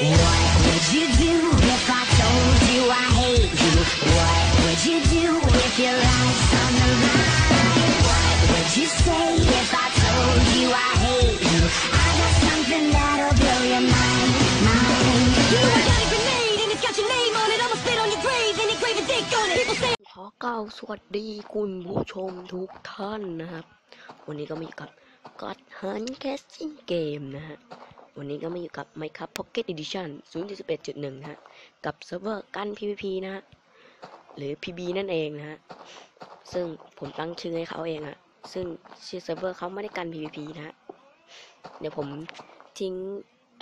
ขอกล่าวสวัสดีคุณผู้ชมทุกท่านนะครับ วันนี้ก็มาอยู่กับ God Hunt Casting Game นะฮะ วันนี้ก็มาอยู่กับ Minecraft Pocket Edition 0.11.1 นะฮะ กับเซิร์ฟเวอร์กัน PVP นะฮะ หรือ PB นั่นเองนะฮะ ซึ่งผมตั้งชื่อให้เขาเองอะซึ่งชื่อเซิร์ฟเวอร์เขาไม่ได้กัน PVP นะฮะ เดี๋ยวผมทิ้ง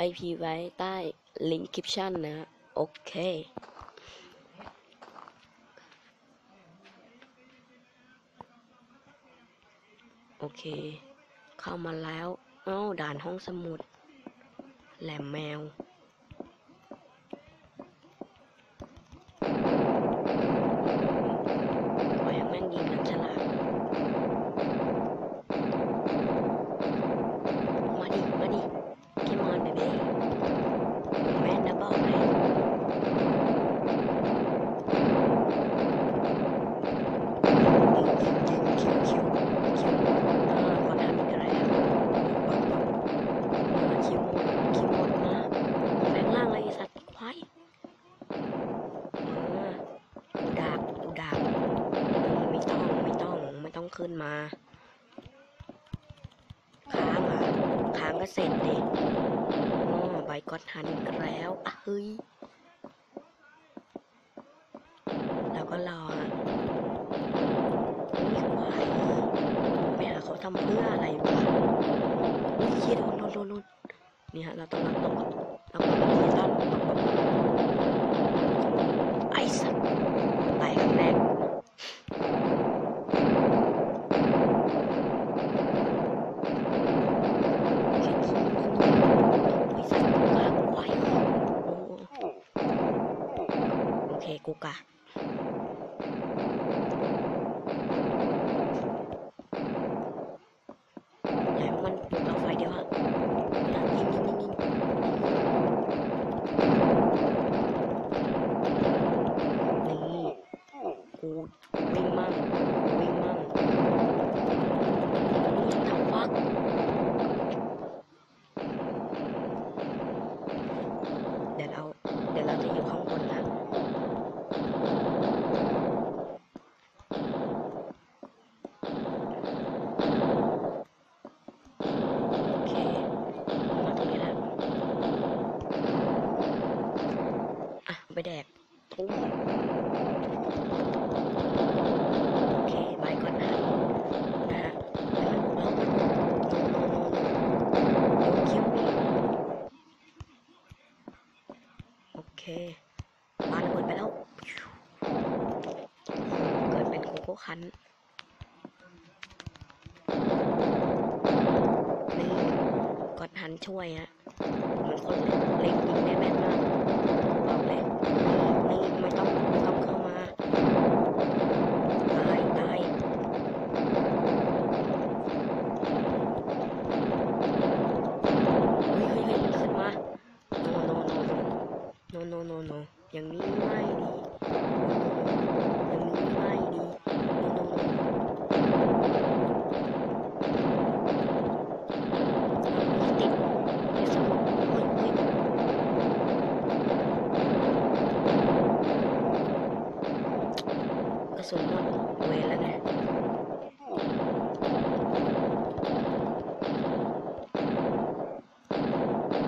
IP ไว้ใต้ link description นะฮะ โอเคโอเค เข้ามาแล้ว เอ้า ด่านห้องสมุด แหลมแมว ปล่อยให้แม่งยิงกันฉลาด มาดิ มาดิ Come on baby แม่นนะบอกเลยคิวคิวคิวคิวอ่าขอทำอีกแล้วมาคิวหมดคิวหมดมาแรงล่างเลยไอ้สัตว์ควายมากูดาบกูดาบไม่ต้องไม่ต้องไม่ต้อง ขึ้นมา ค้างอะค้างก็เสร็จเดิอ๋อใบกอดหันอีกแล้วอะเฮ้ยแล้วก็รออะอุ้ยควายไปหาเขาทำเพื่ออะไรวะอุ้ยเหี้ยโดนโดนโดนโดนนี่ฮะเราต้องนับตกเราต้องนับที่ต้นตกตกไอ้สัตว์ตายครั้งแรก โอเค กูกะอย่าให้มันอยู่กับไฟเดียวอะยิงยิงยิงยิงนี่กูวิ่งมั่งกูวิ่งมั่งนี่ทำฟัก เดี๋ยวเรา เดี๋ยวเราจะอยู่ข้างบนนะ โอเค มาตรงนี้แล้ว อะ ไปแดกทุ่มโอเคไปก่อนนะนะฮะให้มันบุกแล้วมันบุกโนโนโนโยนคิ้วนี่โอเคปาระเบิดไปแล้วเกิดเป็นโคโค่คันนี่กดหันช่วยฮะเหมือนคนเล็งยิงได้แม่นมากบอกเลย นี่ไม่ต้องไม่ต้องเข้ามา ตายตายเฮ้ยเฮ้ยเฮ้ยมันขึ้นมา โนโนโนโนโนโนอย่างนี้ไม่ดี อย่างนี้ไม่ดีโนโนโน ติดในสมุดเฮ้ยเฮ้ยกระสุนหมดเวรแล้วไง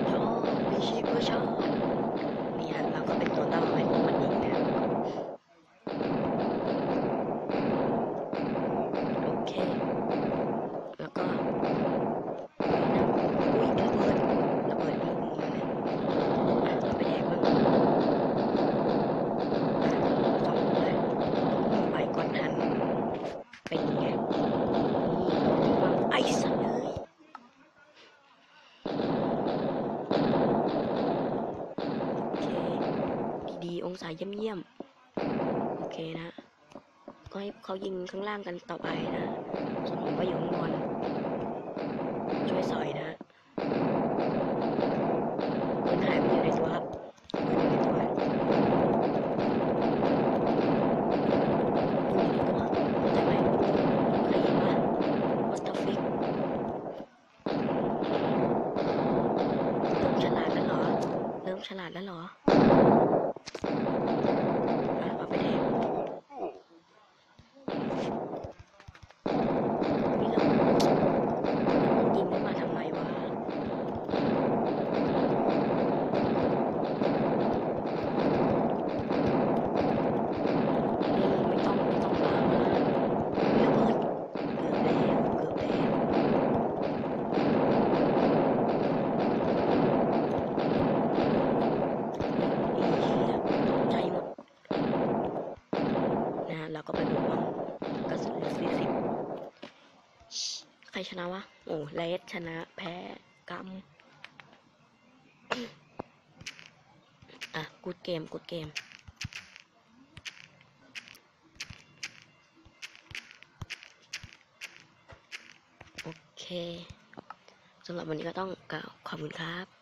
โยมีชีพเพื่อชาตินี่ฮะเราก็เป็นตัวตั้งให้พวกมันยิงนะครับโอเค แล้วก็ อุ้ยระเบิดระเบิดลูกมาเลยอะเอาไปแดกบ้างอะสองเลยไปก่อนหัน เป็นไงนี่โดนที่มั่งไอ้สัตว์เอ้ยโอเค ดีๆ องศาเยี่ยมๆโอเคนะก็ให้เขายิงข้างล่างกันต่อไปนะส่วนผมก็อยู่ข้างบน ช่วยสอยนะ ปืนหายไปอยู่ในตัวครับ ต้องฉลาดแล้วเหรออะเอาไปแดงนี่เรายิงมันมาทำไมวะ นี่ไม่ต้องไม่ต้องตามนะระเบิดเกือบแล้วเกือบแล้วอีเหี้ยตกใจหมดนะฮะเราก็ไปบวกมันกระสุนเหลือสี่สิบใค รชนะวะ โอ้เลสชนะ แพ้กำอะกูดเกมกูดเกม โอเคสำหรับวันนี้ก็ต้องกล่าวขอบคุณครับ